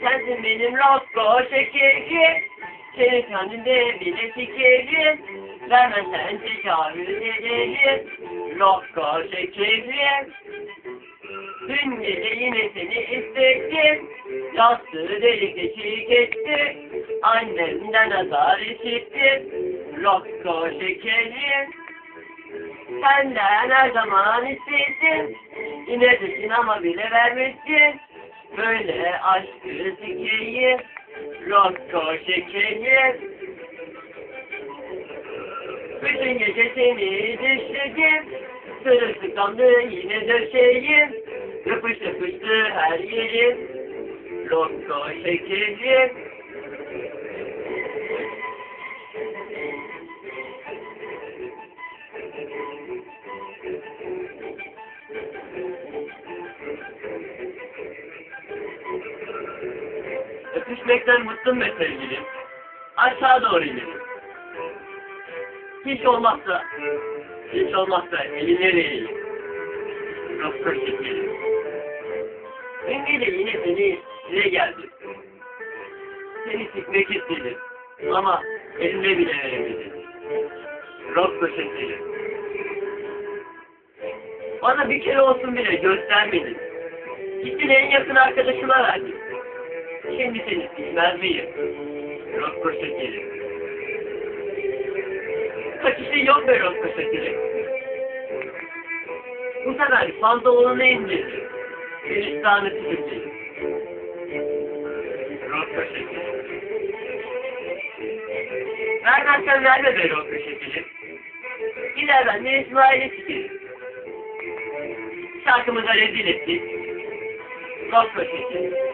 sensin benim Rocco şekerim. Seni kendinde bile sikerim. Vermezsen tecavüz ederim. Rocco şekerim. Dün gece yine seni istedim. Yastığı delik deşik etti. Annemden azar işitti. Rocco şekerim. Senden her zaman istedim. Yine de sinema bile vermişsin. Böyle aşkı sikeyim. Rocco şekerim. Bütün gece seni düşledim. Sırılsıklamdı yine döşeyim. Yapış yapıştı her yerim. Rocco şekerim. Öpüşmekten mutlu be sevgilim. Aşağı doğru inelim. Hiç olmazsa, hiç olmazsa elinleri eğelim. Rocco şekerim. Dün gece yine seni size geldim. Seni sikmek istedim. Ama elimde bile veremedim. Rocco şekerim. Bana bir kere olsun bile göstermedin. Gittin en yakın arkadaşıma verdin. Sikmez miyim? Rocco şekerim. Kaçışı yok be Rocco şekerim. Bu sefer pantolonunu indirdim. Gülistan'ı tükürdüm. Rocco şekerim. Vermezsen verme be Rocco şekerim. Gider ben de İsmail'i sikerim. Şarkımıza rezil ettik. Rocco şekerim.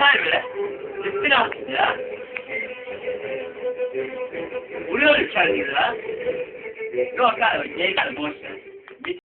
Kaybe. Gittin artık ya. Vuruyor kendini ya. Yok abi geri kalın boş ver.